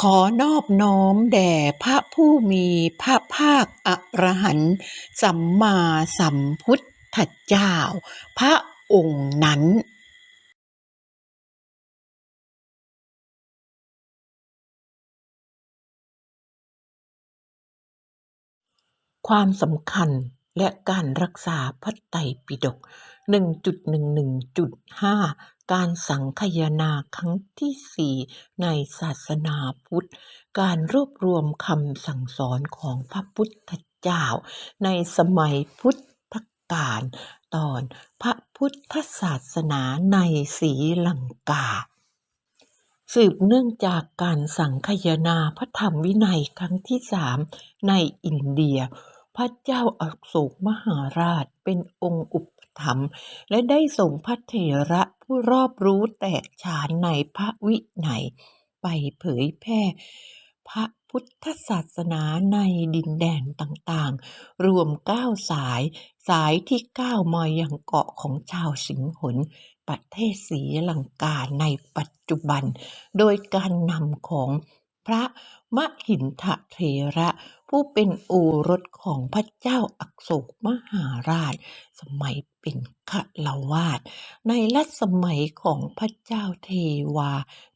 ขอนอบน้อมแด่พระผู้มีพระภาคอรหันต์สัมมาสัมพุทธเจ้า พระองค์นั้นความสำคัญและการรักษาพระไตรปิฎก1.11.5 การสังคายนาครั้งที่สี่ในศาสนาพุทธ การรวบรวมคำสั่งสอนของพระพุทธเจ้า ในสมัยพุทธกาลตอนพระพุทธศาสนาในศรีลังกา สืบเนื่องจากการสังคายนาพระธรรมวินัยครั้งที่สามในอินเดีย พระเจ้าอโศกมหาราชเป็นองค์อุป ถัมและได้ส่งพระเถระผู้รอบรู้แตกฉานในพระวินัยไปเผยแพร่ พระพุทธศาสนาในดินแดนต่างๆ รวมเก้าสาย สายที่เก้ามายังเกาะของชาวสิงหนประเทศศรีลังกาในปัจจุบัน โดยการนำของพระมหินทเถระ ผู้เป็นโอรสของพระเจ้าอักโศกมหาราช สมัยเป็นฆราวาสในรัชสมัยของพระเจ้าเทวา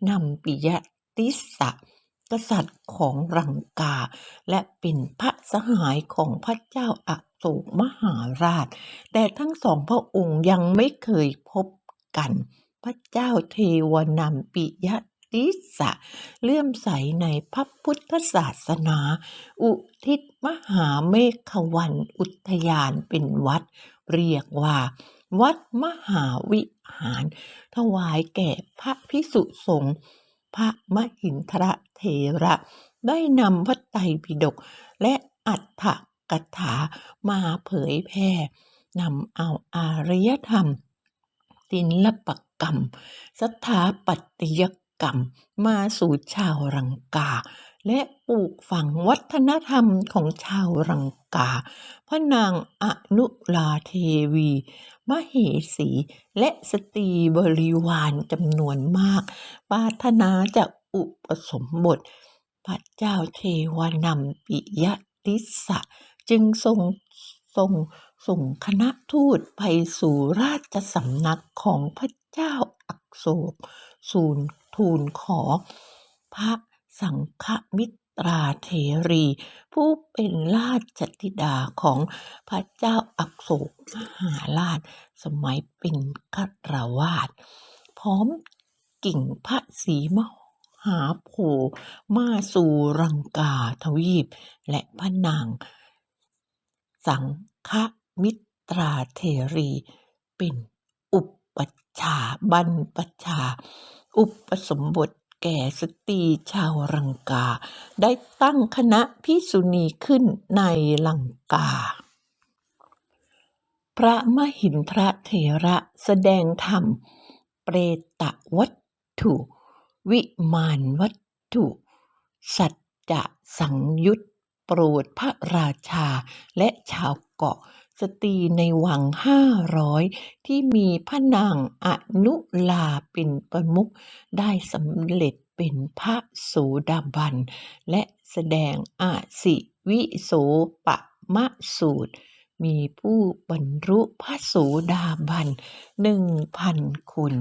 นำปิยติสะกษัตริย์ของรังกา และเป็นพระสหายของพระเจ้าอโศกมหาราช แต่ทั้งสองพระองค์ยังไม่เคยพบกัน พระเจ้าเทวานำปิย ติสะเลื่อมใสในพระพุทธศาสนา อุทิศมหาเมฆวันอุทยานเป็นวัด เรียกว่า วัดมหาวิหาร ถวายแก่พระพิสุสงฆ์พระมหินทรเถระ ได้นำพระไตรปิฎกและอัฏฐกถามาเผยแพร่นำเอาอารยธรรมศิลปกรรม สถาปัตย กรรม มาสู่ชาวรังกา และปลูกฝังวัฒนธรรมของชาวรังกา พระนางอนุลาเทวี มเหสี และสตรีบริวารจำนวนมาก ปาถนาจะอุปสมบท พระเจ้าเทวานำปิยติสะ จึงทรงทรงส่งคณะทูตไปสู่ราชสำนักของพระเจ้าอักโศกสูน ทูลขอ พระสังฆมิตราเทรี ผู้เป็นราชธิดาของพระเจ้าอักโศกมหาราช สมัยเป็นคราวาสพร้อมกิ่งพระศรีมหาโพมาสู่รังกาทวีป และพระนาง สังฆมิตราเทรีเป็น ชาบรรพชา อุปสมบทแก่สตรีชาวรังกา ได้ตั้งคณะภิกษุณีขึ้นในลังกา พระมหินทรเถระแสดงธรรม เปรตวัตถุ วิมานวัตถุ สัจจะสังยุตโปรดพระราชาและชาวเกาะ สตรีในวังห้าร้อยที่มีพระนางอนุลาเป็นประมุขได้สำเร็จเป็นพระโสดาบัน และแสดงอาสิวิโสปะมะสูตร มีผู้บรรลุพระโสดาบันหนึ่งพันคน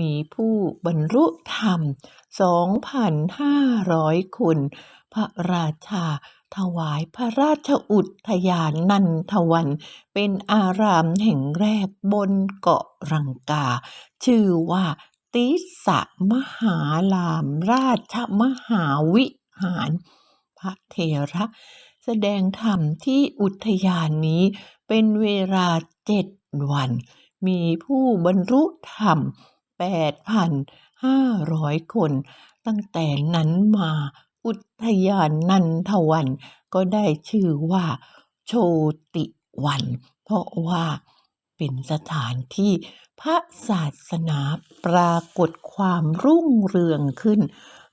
มีผู้บรรลุธรรมสองพันห้าร้อยคน พระราชา ถวายพระราชอุทยานนันทวัน เป็นอารามแห่งแรกบนเกาะรังกา ชื่อว่าติสะมหาลามราชมหาวิหาร พระเถระ แสดงธรรมที่อุทยานนี้เป็นเวลาเจ็ดวัน มีผู้บรรลุธรรมแปดพันห้าร้อยคน ตั้งแต่นั้นมา อุทยานนันทวัน ก็ได้ชื่อว่า โชติวัน เพราะว่าเป็นสถานที่พระศาสนาปรากฏความรุ่งเรืองขึ้น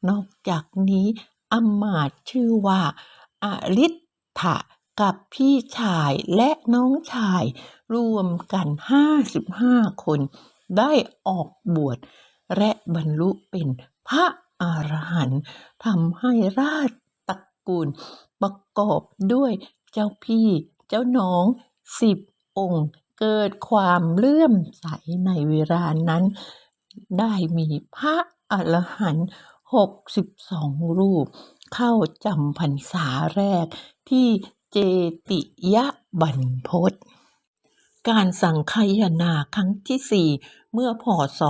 นอกจากนี้อมาตชื่อว่าอลิทธะกับพี่ชายและน้องชาย รวมกันห้าสิบห้าคน ได้ออกบวชและบรรลุเป็นพระ อรหันต์ทำให้ราชตระกูล ประกอบด้วยเจ้าพี่เจ้าน้องสิบองค์เกิดความเลื่อมใสในเวลานั้น ได้มีพระอรหันต์หกสิบสองรูป เข้าจำพรรษาแรกที่เจติยะบรรพตการสังคายนาครั้งที่สี่เมื่อพศ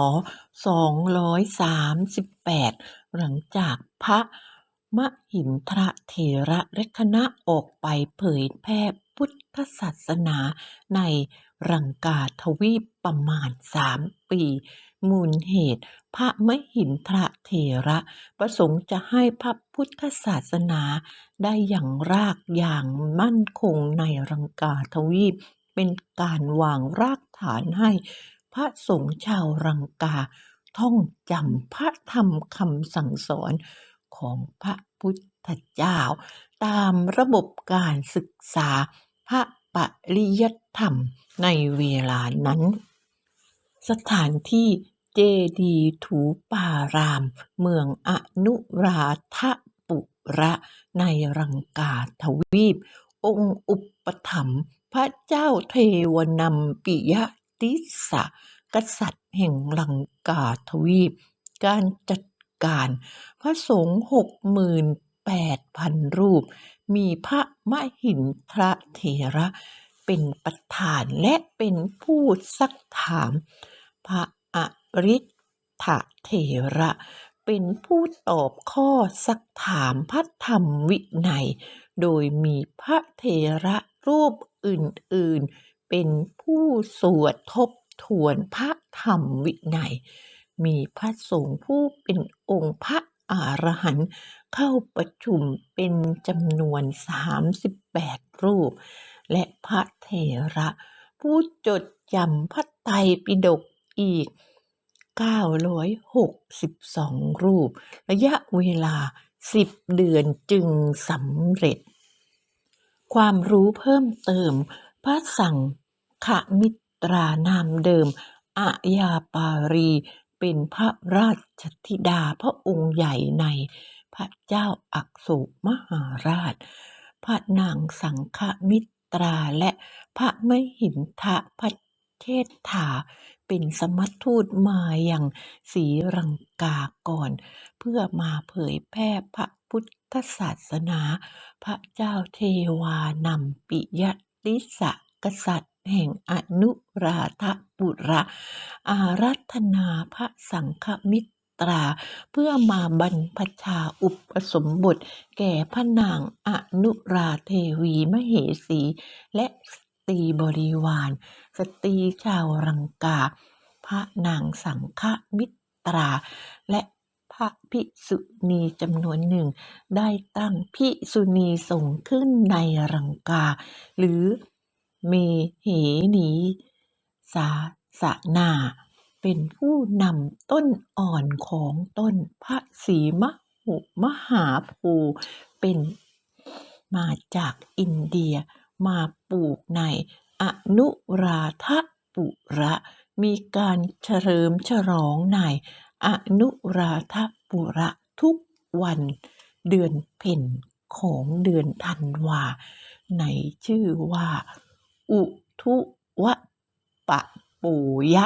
238 หลังจากพระมหินทรเถระและคณะออกไปเผยแพร่พุทธศาสนาในรังกาทวีปประมาณสามปี มูลเหตุ พระมหินทรเถระ ประสงค์จะให้พระพุทธศาสนาได้อย่างรากอย่างมั่นคงในรังกาทวีป เป็นการวางรากฐานให้พระสงฆ์ชาวรังกา ท่องจำพระธรรมคำสั่งสอนของพระพุทธเจ้า ตามระบบการศึกษาพระปริยัติธรรมในเวลานั้น สถานที่เจดีถูปาราม เมืองอนุราธปุระในรังกาทวีป องค์อุปถัมภ์พระเจ้าเทวนัมปิยติสะ กษัตริย์แห่งลังกาทวีป การจัดการพระสงฆ์หกหมื่นแปดพันรูป มีพระมหินทระเถระเป็นประธานและเป็นผู้ซักถาม พระอริถเถระ เป็นผู้ตอบข้อซักถามพระธรรมวินัย โดยมีพระเถระรูปอื่นๆ เป็นผู้สวดทบ ทวนพระธรรมวินัย มีพระสงฆ์ผู้เป็นองค์พระอรหันต์เข้าประชุมเป็นจำนวน 38 รูป และพระเถระ ผู้จดจำพระไตรปิฎกอีก 962 รูป ระยะเวลา 10 เดือนจึงสำเร็จ ความรู้เพิ่มเติมพระสังฆมิ ตรานามเดิมอาญาปารีเป็นพระราชธิดาพระองค์ใหญ่ในพระเจ้าอักษุมหาราช พระนางสังฆมิตราและพระมหินทะพัเทศถาเป็นสมัตทูตมาอย่างศีรังกาก่อน เพื่อมาเผยแพร่พระพุทธศาสนา พระเจ้าเทวานำปิยติสะกษัตริย์ แห่งอนุราธปุระ อารัธนาพระสังฆมิตราเพื่อมาบรรพชาอุปสมบท แก่พระนางอนุราเทวีมเหสี และสตรีบริวาร สตรีชาวรังกา พระนางสังฆมิตรา และพระภิกษุณีจำนวนหนึ่ง ได้ตั้งภิกษุณีสงฆ์ขึ้นในรังกา หรือ เมเหนี สาสนา เป็นผู้นำต้นอ่อนของต้นพระศรีมหุมหาโพธิ์เป็นมาจากอินเดียมาปลูกในอนุราธปุระ มีการเฉลิมฉลองในอนุราธปุระทุกวันเดือนเพ็ญของเดือนธันวา ในชื่อว่า อุทุวปะปูยะ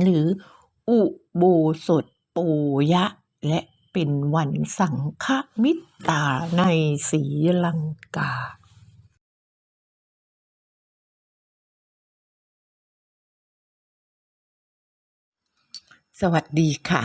หรือ อุโบสถปูยะ และเป็นวันสังฆมิตราในศรีลังกาสวัสดีค่ะ